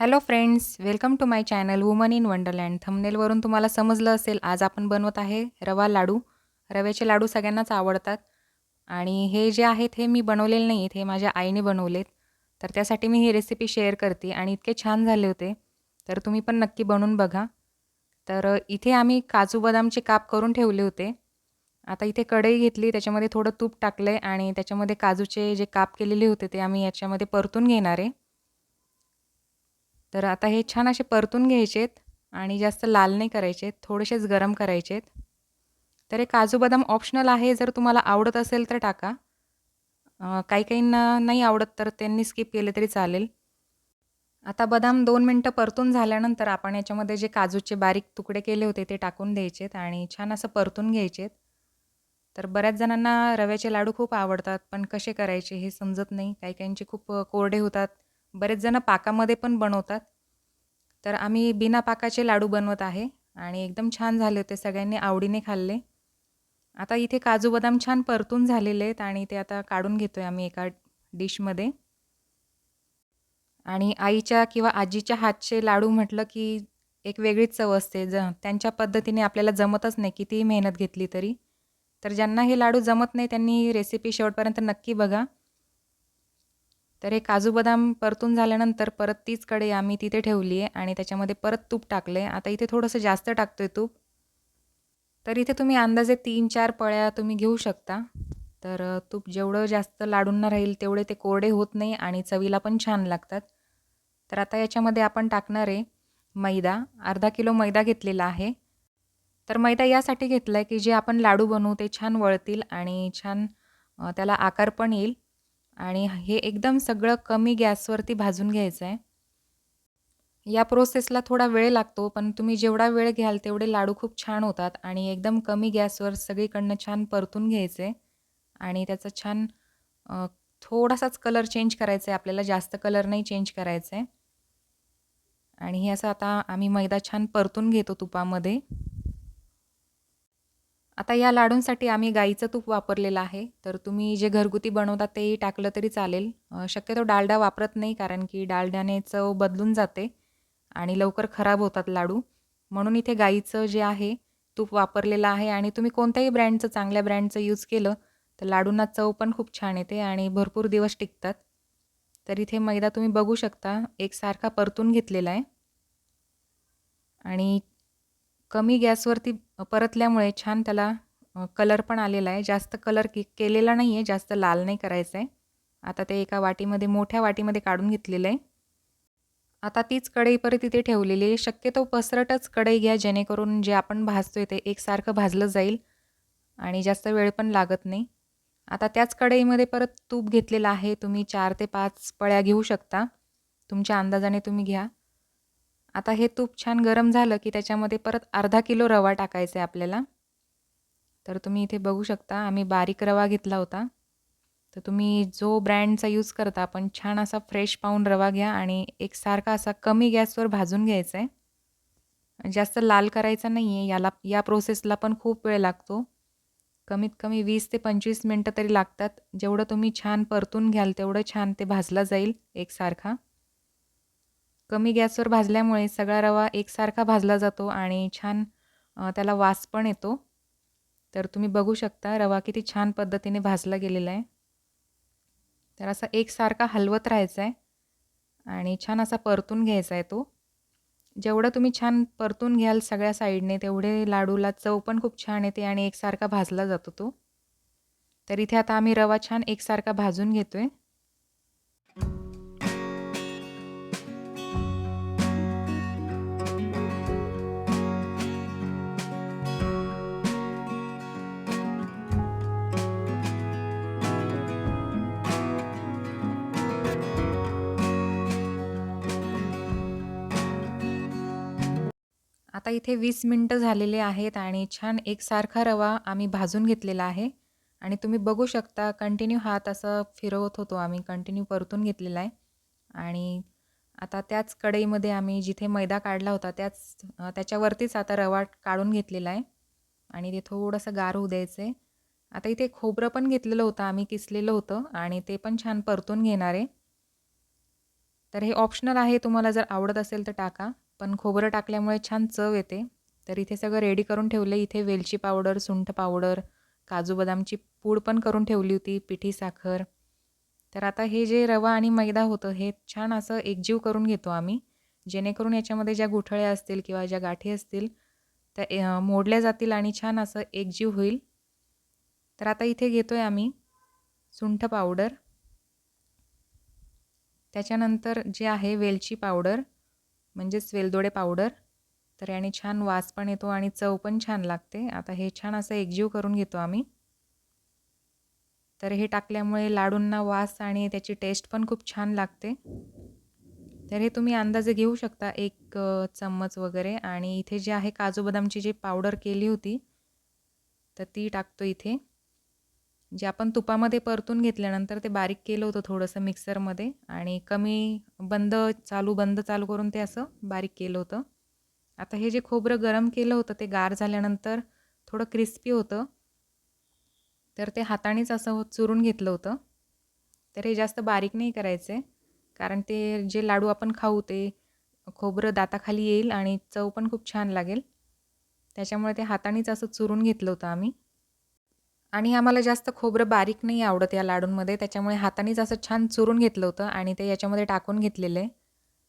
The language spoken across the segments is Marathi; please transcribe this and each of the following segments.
Hello friends welcome to my channel woman in wonderland. थंबनेलवरून तुम्हाला समजलं असेल आज आपण बनवत आहे रवा लाडू. रव्याचे लाडू सगळ्यांनाच आवडतात. आणि हे जे आहेत हे मी बनवलेले नाही आहेत हे माझ्या आईने बनवलेत. तर त्यासाठी मी ही रेसिपी शेअर करते. आणि इतके छान झाले होते तर तुम्ही पण नक्की बनवून बघा. तर इथे आम्ही काजू बदामचे काप करून ठेवले होते. आता इथे कढई घेतली त्याच्यामध्ये थोडं तूप टाकलं आहे आणि त्याच्यामध्ये काजूचे जे काप केलेले होते ते आम्ही याच्यामध्ये परतून घेणार आहे. तर आता हे छान असे परतून घ्यायचेत आणि जास्त लाल नाही करायचे थोडेसेच गरम करायचेत. तर हे काजू बदाम ऑप्शनल आहे जर तुम्हाला आवडत असेल तर टाका. काही काहींना नाही आवडत तर त्यांनी स्किप केले तरी चालेल. आता बदाम दोन मिनटं परतून झाल्यानंतर आपण याच्यामध्ये जे काजूचे बारीक तुकडे केले होते ते टाकून द्यायचेत आणि छान असं परतून घ्यायचेत. तर बऱ्याच जणांना रव्याचे लाडू खूप आवडतात पण कसे करायचे हे समजत नाही. काही काहींचे खूप कोरडे होतात बरेच जण पाकामध्ये पण बनवतात. तर आम्ही बिना पाकाचे लाडू बनवत आहे आणि एकदम छान झाले होते सगळ्यांनी आवडीने खाल्ले. आता इथे काजू बदाम छान परतून झालेले आहेत आणि ते आता काढून घेतो आहे आम्ही एका डिशमध्ये. आणि आईच्या किंवा आजीच्या हातचे लाडू म्हटलं की एक वेगळीच चव असते. ज त्यांच्या पद्धतीने आपल्याला जमतच नाही कितीही मेहनत घेतली तरी. तर ज्यांना हे लाडू जमत नाही त्यांनी रेसिपी शेवटपर्यंत नक्की बघा. तर हे काजू बदाम परतून झाल्यानंतर परत तीच कढई आम्ही तिथे ठेवली आहे आणि त्याच्यामध्ये परत तूप टाकलं आहे आता इथे थोडंसं जास्त टाकतो आहे तूप. तर इथे तुम्ही अंदाजे तीन चार पळ्या तुम्ही घेऊ शकता. तर तूप जेवढं जास्त लाडूंना राहील तेवढे ते कोरडे होत नाही आणि चवीला पण छान लागतात. तर आता याच्यामध्ये आपण टाकणार आहे मैदा. अर्धा किलो मैदा घेतलेला आहे. तर मैदा यासाठी घेतला आहे की जे आपण लाडू बनवू ते छान वळतील आणि छान त्याला आकार पण येईल. आणि हे एकदम सगळं कमी गॅसवरती भाजून घ्यायचं आहे या प्रोसेसला थोडा वेळ लागतो पण तुम्ही जेवढा वेळ घ्याल तेवढे लाडू खूप छान होतात आणि एकदम कमी गॅसवर सगळीकडनं छान परतून घ्यायचे आणि त्याचं छान थोडासाच कलर चेंज करायचा आहे आपल्याला जास्त कलर नाही चेंज करायचं आहे आणि हे असं आता आम्ही मैदा छान परतून घेतो तुपामध्ये. आता या लाडूंसाठी आम्ही गाईचं तूप वापरलेलं आहे. तर तुम्ही जे घरगुती बनवता तेही टाकलं तरी चालेल. शक्यतो डालडा वापरत नाही कारण की डालड्याने चव बदलून जाते आणि लवकर खराब होतात लाडू. म्हणून इथे गाईचं जे आहे तूप वापरलेलं आहे आणि तुम्ही कोणत्याही ब्रँडचं चांगल्या ब्रँडचं यूज केलं तर लाडूंना चव पण खूप छान येते आणि भरपूर दिवस टिकतात. तर इथे मैदा तुम्ही बघू शकता एकसारखा परतून घेतलेला आहे. आणि कमी गॅसवरती परतल्यामुळे छान त्याला कलर पण आलेला आहे. जास्त कलर की केलेला नाही आहे जास्त लाल नाही करायचं आहे. आता ते एका वाटीमध्ये मोठ्या वाटीमध्ये काढून घेतलेलं आहे. आता तीच कढई परत इथे ठेवलेली आहे. शक्यतो पसरटच कढई घ्या जेणेकरून जे आपण भाजतो आहे ते एकसारखं भाजलं जाईल आणि जास्त वेळ पण लागत नाही. आता त्याच कढईमध्ये परत तूप घेतलेलं आहे. तुम्ही चार ते पाच पळ्या घेऊ शकता. तुमच्या अंदाजाने तुम्ही घ्या. आता हे तूप छान गरम झालं की त्याच्यामध्ये परत अर्धा किलो रवा टाकायचा आहे आपल्याला. तर तुम्ही इथे बघू शकता आम्ही बारीक रवा घेतला होता. तर तुम्ही जो ब्रँडचा यूज करता पण छान असा फ्रेश पाहून रवा घ्या आणि एकसारखा असा कमी गॅसवर भाजून घ्यायचा आहे. जास्त लाल करायचा नाही आहे याला या प्रोसेसला पण खूप वेळ लागतो. कमीत कमी वीस ते पंचवीस मिनटं तरी लागतात. जेवढं तुम्ही छान परतून घ्याल तेवढं छान ते भाजला जाईल एकसारखा कमी गॅसवर भाजल्यामुळे सगळा रवा एकसारखा भाजला जातो आणि छान त्याला वास पण येतो. तर तुम्ही बघू शकता रवा किती छान पद्धतीने भाजला गेलेला आहे. तर असा एकसारखा हलवत राहायचा आहे आणि छान असा परतून घ्यायचा आहे तो. जेवढं तुम्ही छान परतून घ्याल सगळ्या साईडने तेवढे लाडूला चव पण खूप छान येते आणि एकसारखा भाजला जातो तो. तर इथे आता आम्ही रवा छान एकसारखा भाजून घेतो आहे आता इथे वीस मिनटं झालेले आहेत आणि छान एकसारखा रवा आम्ही भाजून घेतलेला आहे. आणि तुम्ही बघू शकता कंटिन्यू हात असं फिरवत होतो आम्ही कंटिन्यू परतून घेतलेला आहे. आणि आता त्याच कढईमध्ये आम्ही जिथे मैदा काढला होता त्याच त्याच्यावरतीच आता रवा काढून घेतलेला आहे. आणि ते थोडंसं गार होऊ द्यायचं आहे आता इथे खोबरं पण घेतलेलं होतं आम्ही किसलेलं होतं आणि ते पण छान परतून घेणार आहे. तर हे ऑप्शनल आहे तुम्हाला जर आवडत असेल तर टाका. पण खोबरं टाकल्यामुळे छान चव येते. तर इथे सगळं रेडी करून ठेवलं इथे वेलची पावडर सुंठ पावडर काजू बदामची पूड पण करून ठेवली होती पिठी साखर. तर आता हे जे रवा आणि मैदा होतं हे छान असं एकजीव करून घेतो आम्ही. जेणेकरून याच्यामध्ये ज्या गुठळ्या असतील किंवा ज्या गाठी असतील त्या मोडल्या जातील आणि छान असं एकजीव होईल. तर आता इथे घेतो आहे आम्ही सुंठ पावडर त्याच्यानंतर जे आहे वेलची पावडर म्हणजेच वेलदोडे पावडर. तर याने छान वास पण येतो आणि चव पण छान लागते. आता हे छान असं एकजीव करून घेतो आम्ही. तर हे टाकल्यामुळे लाडूंना वास आणि त्याची टेस्ट पण खूप छान लागते. तर हे तुम्ही अंदाजे घेऊ शकता एक चम्मच वगैरे. आणि इथे जे आहे काजू बदामची जी पावडर केली होती तर ती टाकतो इथे. जे आपण तुपामध्ये परतून घेतल्यानंतर ते बारीक केलं होतं थोडंसं मिक्सरमध्ये आणि कमी बंद चालू बंद चालू करून ते असं बारीक केलं होतं. आता हे जे खोबरं गरम केलं होतं ते गार झाल्यानंतर थोडं क्रिस्पी होतं. तर ते हातानेच असं चुरून घेतलं होतं. तर हे जास्त बारीक नाही करायचे कारण ते जे लाडू आपण खाऊ ते खोबरं दाताखाली येईल आणि चव पण खूप छान लागेल. त्याच्यामुळे ते हातानेच असं चुरून घेतलं होतं आम्ही. आणि आम्हाला जास्त खोबरं बारीक नाही आवडत या लाडूंमध्ये. त्याच्यामुळे हातानेच असं छान चुरून घेतलं होतं आणि ते याच्यामध्ये टाकून घेतलेलं. आहे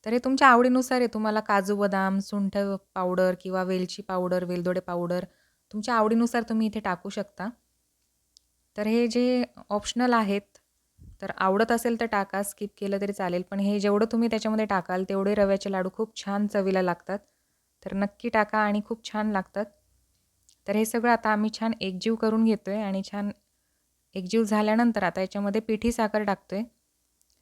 तर हे तुमच्या आवडीनुसार आहे. तुम्हाला काजू बदाम सुंठ पावडर किंवा वेलची पावडर वेलदोडे पावडर तुमच्या आवडीनुसार तुम्ही इथे टाकू शकता. तर हे जे ऑप्शनल आहेत तर आवडत असेल तर टाका स्किप केलं तरी चालेल. पण हे जेवढं तुम्ही त्याच्यामध्ये टाकाल तेवढे रव्याचे लाडू खूप छान चवीला लागतात. तर नक्की टाका आणि खूप छान लागतात. तर हे सगळं आता आम्ही छान एकजीव करून घेतो आहे आणि छान एकजीव झाल्यानंतर आता याच्यामध्ये पिठी साखर टाकतो आहे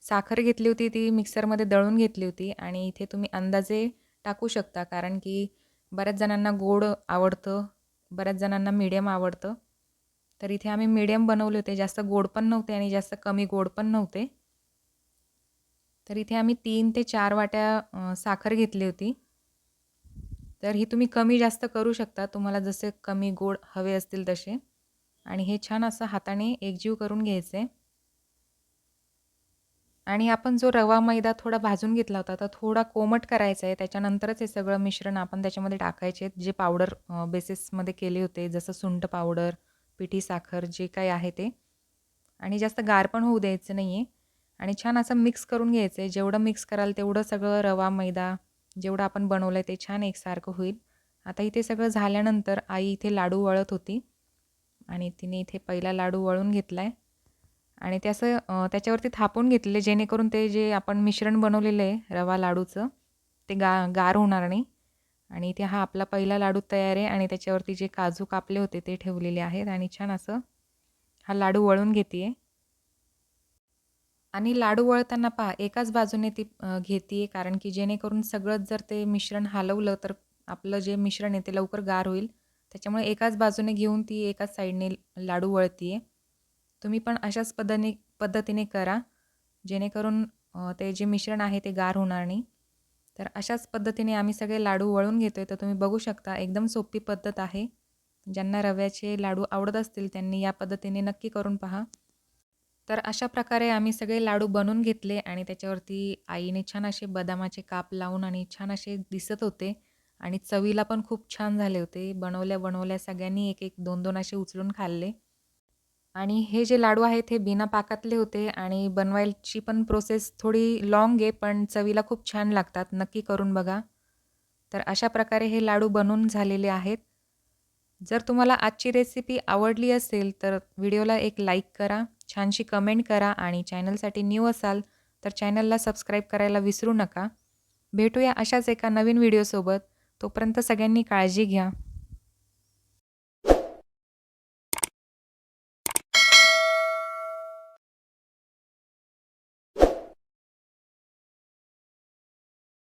साखर घेतली होती ती मिक्सरमध्ये दळून घेतली होती आणि इथे तुम्ही अंदाजे टाकू शकता कारण की बऱ्याच जणांना गोड आवडतं बऱ्याच जणांना मीडियम आवडतं. तर इथे आम्ही मीडियम बनवले होते जास्त गोड पण नव्हते आणि जास्त कमी गोड पण नव्हते. तर इथे आम्ही तीन ते चार वाट्या साखर घेतली होती. तर ही तुम्ही कमी जास्त करू शकता. तुम्हाला जसे कमी गोड हवे असतील तसे. आणि हे छान असं हाताने एकजीव करून घ्यायचे. आणि आपण जो रवा मैदा थोडा भाजून घेतला होता तर थोडा कोमट करायचा आहे. त्याच्यानंतरच हे सगळं मिश्रण आपण त्याच्यामध्ये टाकायचे. जे पावडर बेसिसमध्ये केले होते जसं सुंठ पावडर पिठी साखर जे काही आहे ते. आणि जास्त गार पण होऊ द्यायचं नाही आहे आणि छान असं मिक्स करून घ्यायचं. आहे जेवढं मिक्स कराल तेवढं सगळं रवा मैदा जेवढं आपण बनवलं आहे ते छान एकसारखं होईल. आता इथे सगळं झाल्यानंतर आई इथे लाडू वळत होती. आणि तिने इथे पहिला लाडू वळून घेतला आहे आणि ते असं त्याच्यावरती थापून घेतलेले जेणेकरून ते जे आपण मिश्रण बनवलेलं आहे रवा लाडूचं ते गा गार होणार नाही. आणि इथे हा आपला पहिला लाडू तयार आहे आणि त्याच्यावरती जे काजू कापले होते ते ठेवलेले आहेत. आणि छान असं हा लाडू वळून घेते आहे आणि लाडू वळताना पहा एकाच बाजूने ती घेते कारण की जेणेकरून सगळंच जर ते मिश्रण हलवलं तर आपलं जे मिश्रण आहे ते लवकर गार होईल. त्याच्यामुळे एकाच बाजूने घेऊन ती एकाच साईडने लाडू वळतीये. आहे तुम्ही पण अशाच पद्धतीने पद्धतीने करा जेणेकरून ते जे मिश्रण आहे ते गार होणार नाही. तर अशाच पद्धतीने आम्ही सगळे लाडू वळून घेतो आहे तर तुम्ही बघू शकता एकदम सोपी पद्धत आहे. ज्यांना रव्याचे लाडू आवडत असतील त्यांनी या पद्धतीने नक्की करून पहा. तर अशा प्रकारे आम्ही सगळे लाडू बनवून घेतले आणि त्याच्यावरती आईने छान असे बदामाचे काप लावून आणि छान असे दिसत होते आणि चवीला पण खूप छान झाले होते. बनवल्या बनवल्या सगळ्यांनी एक एक दोन दोन असे उचलून खाल्ले. आणि हे जे लाडू आहेत हे बिना पाकातले होते आणि बनवायची पण प्रोसेस थोडी लाँग आहे पण चवीला खूप छान लागतात. नक्की करून बघा. तर अशा प्रकारे हे लाडू बनवून झालेले आहेत. जर तुम्हाला आजची रेसिपी आवडली असेल तर व्हिडिओला एक लाईक करा. छानशी कमेंट करा आणि चॅनलसाठी न्यू असाल तर चॅनलला सबस्क्राईब करायला विसरू नका. भेटूया अशाच एका नवीन व्हिडिओसोबत. तोपर्यंत सगळ्यांनी काळजी घ्या.